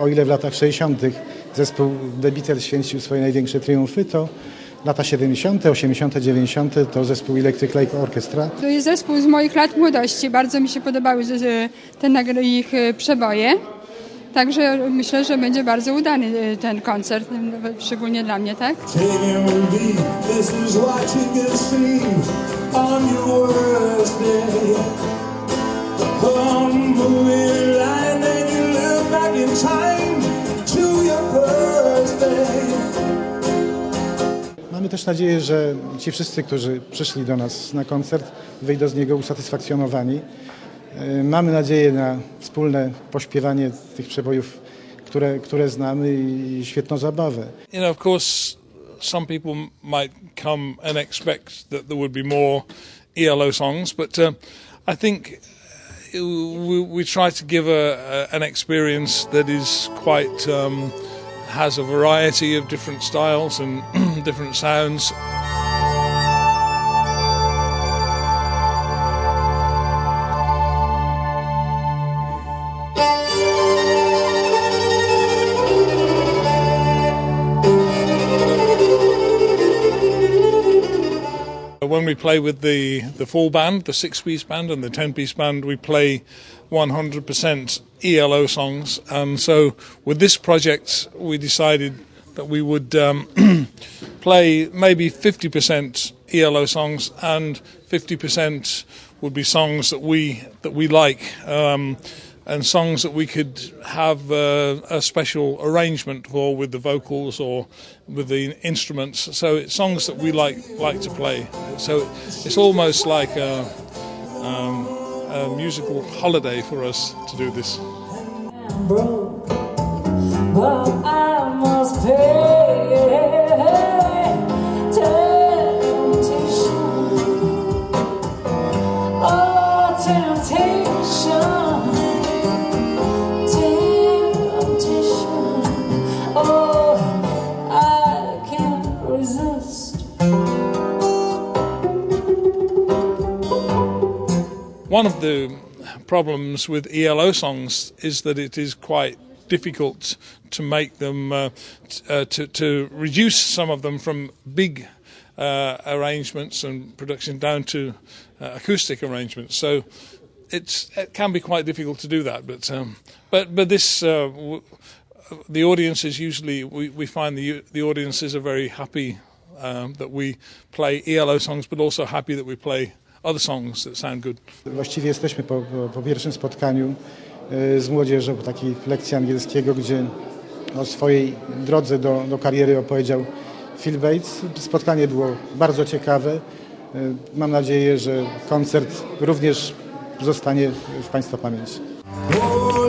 o ile w latach 60. zespół The Beatles święcił swoje największe triumfy, to lata 70., 80., 90. to zespół Electric Lake Orchestra. To jest zespół z moich lat młodości. Bardzo mi się podobały te nagry- ich e, przeboje. Także myślę, że będzie bardzo udany e, ten koncert, szczególnie dla mnie, tak? Come moving line and you look back in time też nadzieję, że ci wszyscy, którzy przyszli do nas na koncert, wyjdą z niego usatysfakcjonowani. E, Mamy nadzieję na wspólne pośpiewanie tych przebojów, które, które znamy i świetną zabawę. you know, of course, some people might come and expect that there would be more ELO songs, but uh, I think uh, we, we try to give a, a, an experience that is quite um, has a variety of different styles and different sounds. When we play with the, the full band, the six piece band and the 10 piece band, we play 100% ELO songs. And so with this project, we decided that we would um, play maybe 50% ELO songs and 50% would be songs that we, that we like. Um, and songs that we could have uh, a special arrangement for with the vocals or with the instruments. So it's songs that we like like to play. So it's almost like a, um, a musical holiday for us to do this. One of the problems with ELO songs is that it is quite difficult to make them uh, t- uh, to to reduce some of them from big uh, arrangements and production down to uh, acoustic arrangements. So it's it can be quite difficult to do that. But um, but but this. Uh, w- the audience is usually we, we find the the audiences are very happy um, that we play ELO songs, but also happy that we play other songs that sound good. Właściwie jesteśmy po, po, po pierwszym spotkaniu e, z młodzieżą, po takiej lekcji angielskiego, gdzie o swojej drodze do, do kariery opowiedział Phil Bates. Spotkanie było bardzo ciekawe. E, Mam nadzieję, że koncert również zostanie w Państwa pamięci. Hold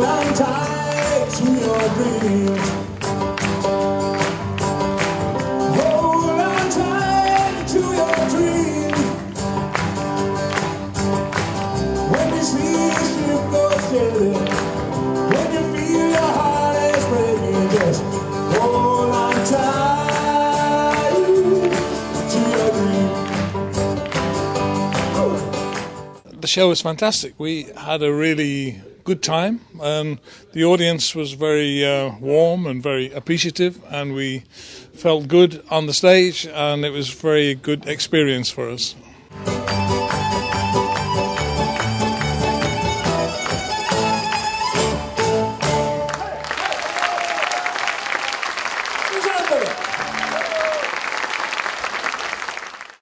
the show was fantastic. We had a really good time, and the audience was very uh, warm and very appreciative, and we felt good on the stage, and it was a very good experience for us.